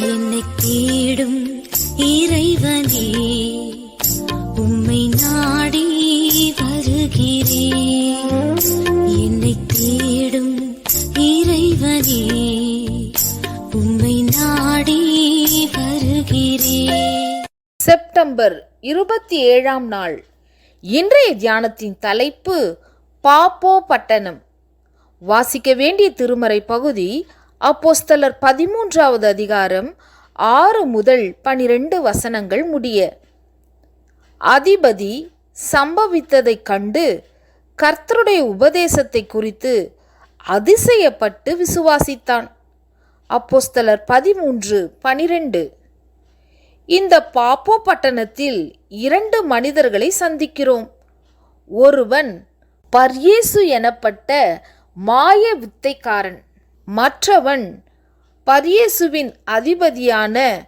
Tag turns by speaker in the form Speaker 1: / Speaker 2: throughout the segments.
Speaker 1: என்னை தேடும் இறைவனே உம்மை நாடி வருகிறேன் என்னை தேடும் இறைவனே உம்மை நாடி வருகிறேன்
Speaker 2: செப்டம்பர் இருபத்தி ஏழாம் நாள். இன்றைய தியானத்தின் தலைப்பு பாப்போ பட்டணம். வாசிக்க வேண்டிய திருமறை பகுதி அப்போஸ்தலர் பதிமூன்றாவது அதிகாரம் ஆறு முதல் பனிரெண்டு வசனங்கள் முடிய. அதிபதி சம்பவித்ததைக் கண்டு கர்த்தருடைய உபதேசத்தை குறித்து அதிசயப்பட்டு விசுவாசித்தான். அப்போஸ்தலர் பதிமூன்று பனிரெண்டு. இந்த பாப்போ பட்டணத்தில் இரண்டு மனிதர்களை சந்திக்கிறோம். ஒருவன் பர்யேசு எனப்பட்ட மாய வித்தைக்காரன். மற்றவன் பரியேசுவின் அதிபதியான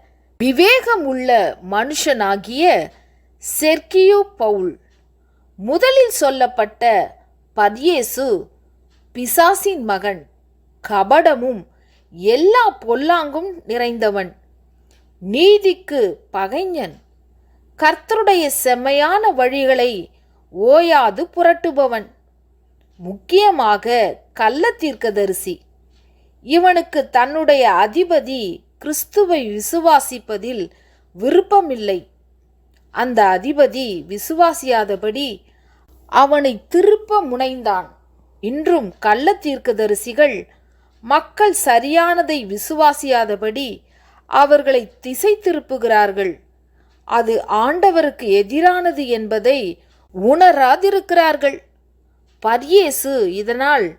Speaker 2: விவேகமுள்ள மனுஷனாகிய செர்கியோ பவுல். முதலில் சொல்லப்பட்ட பதியேசு பிசாசின் மகன். கபடமும் எல்லா பொல்லாங்கும் நிறைந்தவன். நீதிக்கு பகைஞன். கர்த்தருடைய செம்மையான வழிகளை ஓயாது புரட்டுபவன். முக்கியமாக கள்ள தீர்க்கதரிசி. இவனுக்கு தன்னுடைய அதிபதி கிறிஸ்துவை விசுவாசிப்பதில் விருப்பமில்லை. அந்த அதிபதி விசுவாசியாதபடி அவனை திருப்ப முனைந்தான். இன்றும் கள்ள தீர்க்கதரிசிகள் மக்கள் சரியானதை விசுவாசியாதபடி அவர்களை திசை திருப்புகிறார்கள். அது ஆண்டவருக்கு எதிரானது என்பதை உணராதிருக்கிறார்கள். பர்யேசு இதனால்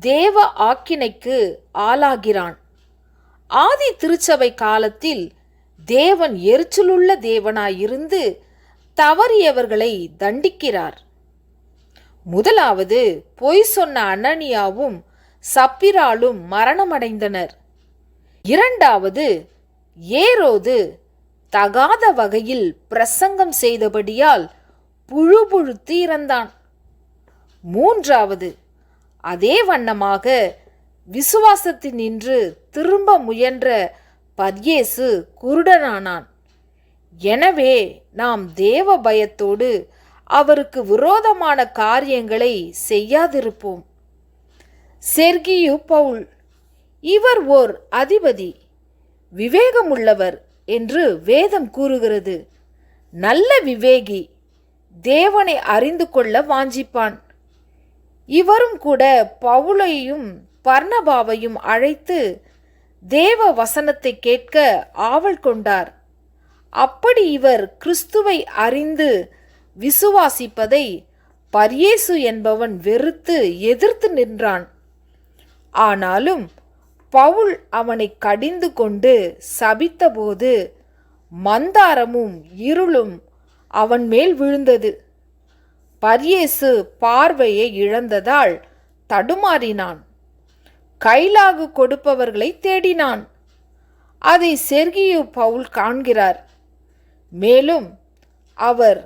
Speaker 2: தேவ ஆக்கினைக்கு ஆளாகிறான். ஆதி திருச்சபை காலத்தில் தேவன் எரிச்சலுள்ள தேவனாயிருந்து தவறியவர்களை தண்டிக்கிறார். முதலாவது பொய் சொன்ன அனனியாவும் சப்பிராலும் மரணமடைந்தனர். இரண்டாவது ஏரோது தகாத வகையில் பிரசங்கம் செய்தபடியால் புழுபுழுத்து இறந்தான். மூன்றாவது அதே வண்ணமாக விசுவாசத்தினின்று திரும்ப முயன்ற பர்யேசு குருடனானான். எனவே நாம் தேவ பயத்தோடு அவருக்கு விரோதமான காரியங்களை செய்யாதிருப்போம். செர்கியு பவுல் இவர் ஓர் அதிபதி விவேகமுள்ளவர் என்று வேதம் கூறுகிறது. நல்ல விவேகி தேவனை அறிந்து கொள்ள வாஞ்சிப்பான். இவரும் கூட பவுலையும் பர்ணபாவையும் அழைத்து தேவ வசனத்தை கேட்க ஆவல் கொண்டார். அப்படி இவர் கிறிஸ்துவை அறிந்து விசுவாசிப்பதை பரியேசு என்பவன் வெறுத்து எதிர்த்து நின்றான். ஆனாலும் பவுல் அவனை கடிந்து கொண்டு சபித்தபோது மந்தாரமும் இருளும் அவன் மேல் விழுந்தது. பரியேசு பார்வையை இழந்ததால் தடுமாறினான். கைலாகு கொடுப்பவர்களை தேடினான். அதை செர்கியு பவுல் காண்கிறார். மேலும் அவர்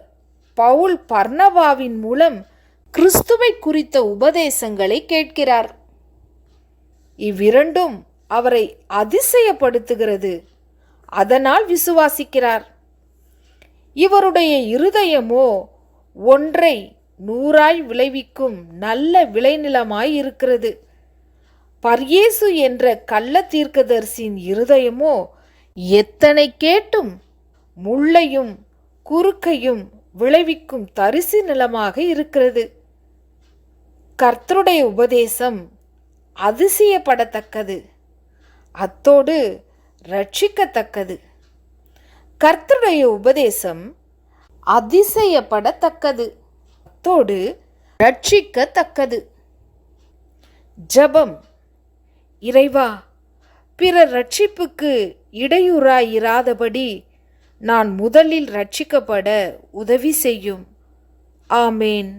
Speaker 2: பவுல் பர்ணவாவின் மூலம் கிறிஸ்துவை குறித்த உபதேசங்களை கேட்கிறார். இவ்விரண்டும் அவரை அதிசயப்படுத்துகிறது. அதனால் விசுவாசிக்கிறார். இவருடைய இருதயமோ ஒன்றை நூறாய் விளைவிக்கும் நல்ல விளைநிலமாய் இருக்கிறது. பர்யேசு என்ற கள்ள தீர்க்கதரிசியின் இருதயமோ எத்தனை கேட்டும் முள்ளையும் குறுக்கையும் விளைவிக்கும் தரிசு நிலமாக இருக்கிறது. கர்த்தருடைய உபதேசம் அதிசயப்படத்தக்கது. அத்தோடு ரட்சிக்கத்தக்கது. கர்த்தருடைய உபதேசம் அதிசயப்படத்தக்கது. அத்தோடு ரட்சிக்கத்தக்கது. ஜபம். இறைவா பிறர் ரட்சிப்புக்கு இடையூறாயிராதபடி நான் முதலில் ரட்சிக்கப்பட உதவி செய்யும். ஆமேன்.